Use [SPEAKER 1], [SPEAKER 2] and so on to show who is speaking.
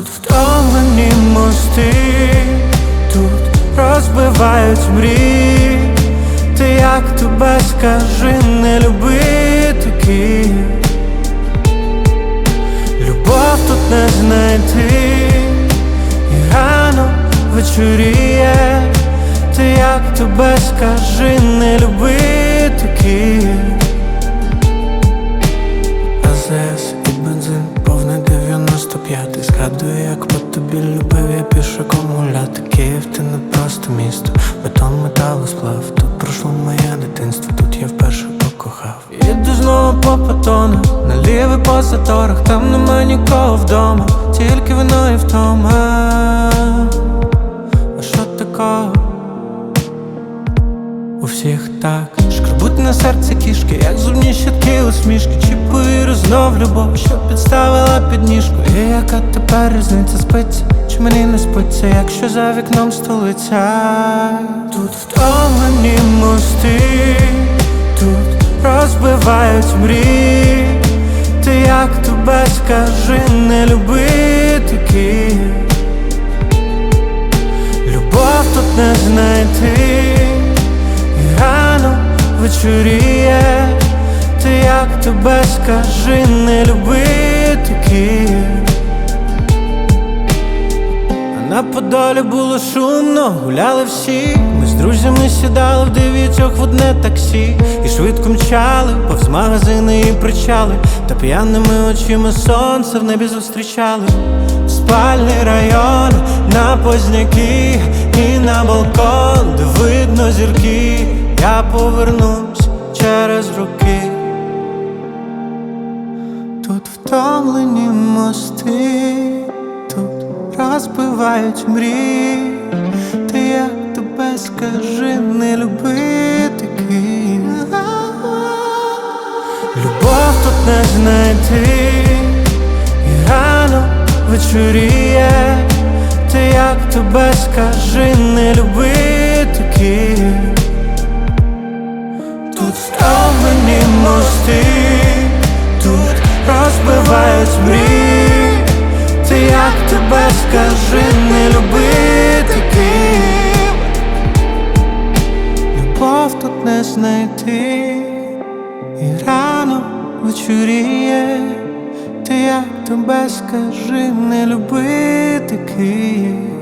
[SPEAKER 1] Тут втомлені мости, тут розбивають мрії. Ти як тебе скажи, не люби такі Любов тут не знайти, і рано вечоріє. Ти як тебе скажи просто місто, бетон, метал, сплав Тут пройшло моє дитинство, тут я вперше покохав. Їду знову по патону, наліво по заторах Там нема нікого вдома, тільки вино і втома. А що такого? У всіх так. Шкребуть на серце кішки, як зубні щітки усмішки. Чіпую знов любов, що підставила під ніжку. І яка тепер різниця спиться, мені не спиться, якщо за вікном столиця. Тут втомлені мости, тут розбивають мрії. Ти як тебе скажи, не любити Київ Любов тут не знайти. І рано вечоріє. Ти як тебе скажи, не любити на Подолі було шумно, гуляли всі. Ми з друзями сідали в дев'ятьох в одне таксі. І швидко мчали, повз магазини і причали. Та п'яними очима сонце в небі зустрічали. Спальний район на позняки і на балкон, де видно зірки, я повернусь через роки. Тут втомлені мости, тут розбивають мрії. Ти як тебе скажи, не любити Київ Любов тут не знайти. І рано вечоріє. Ти як тебе скажи, не любити Київ Тут втомлені мости, тут розбивають мрії як тебе скажи, не любити Київ Любов тут не знайти. І рано вечоріє. Ти як тебе скажи, не любити Київ